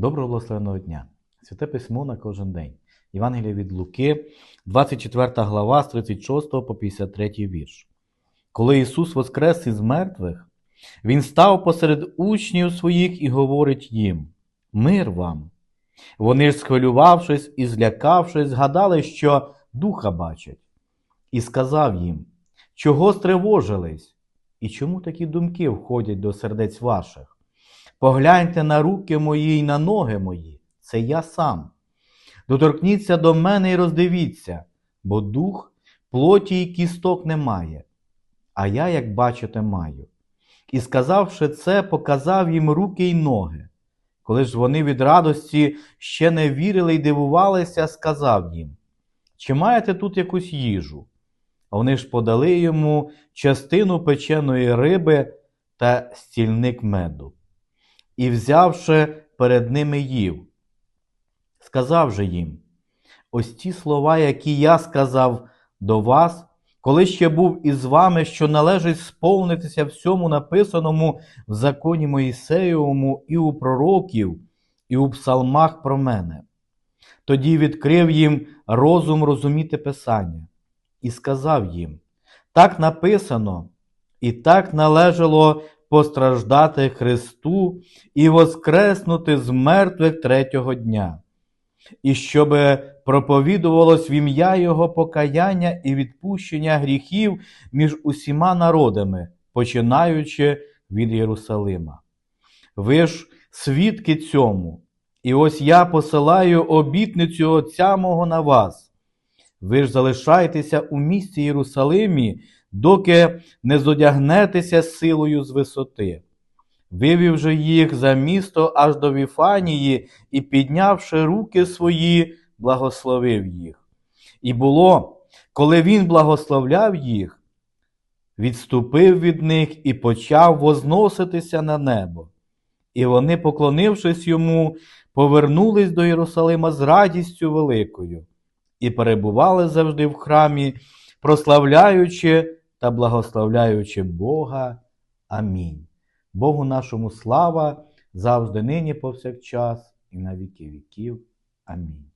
Доброго благословеного дня! Святе письмо на кожен день. Євангелія від Луки, 24 глава з 36 по 53 вірш. Коли Ісус воскрес із мертвих, Він став посеред учнів своїх і говорить їм: Мир вам! Вони ж, схвилювавшись і злякавшись, згадали, що духа бачать, і сказав їм, чого стривожились, і чому такі думки входять до сердець ваших? Погляньте на руки мої й на ноги мої, це я сам. Доторкніться до мене і роздивіться, бо дух плоті й кісток немає, а я, як бачите, маю. І сказавши це, показав їм руки й ноги. Коли ж вони від радості ще не вірили й дивувалися, сказав їм: Чи маєте тут якусь їжу? А вони ж подали йому частину печеної риби та стільник меду. І, взявши перед ними їв, сказав же їм: Ось ті слова, які я сказав до вас, коли ще був із вами, що належить сповнитися всьому написаному в законі Моїсеєвому і у пророків, і у псалмах про мене. Тоді відкрив їм розум розуміти Писання, і сказав їм: так написано, і так належало постраждати Христу і воскреснути з мертвих третього дня, і щоб проповідувалось в ім'я Його покаяння і відпущення гріхів між усіма народами, починаючи від Єрусалима. Ви ж свідки цьому, і ось я посилаю обітницю Отця мого на вас. Ви ж залишайтеся у місті Єрусалимі, доки не зодягнетеся силою з висоти. Вивів же їх за місто аж до Віфанії і, піднявши руки свої, благословив їх. І було, коли він благословляв їх, відступив від них і почав возноситися на небо. І вони, поклонившись йому, повернулись до Єрусалима з радістю великою і перебували завжди в храмі, прославляючи та благословляючи Бога. Амінь. Богу нашому слава завжди нині повсякчас і на віки віків. Амінь.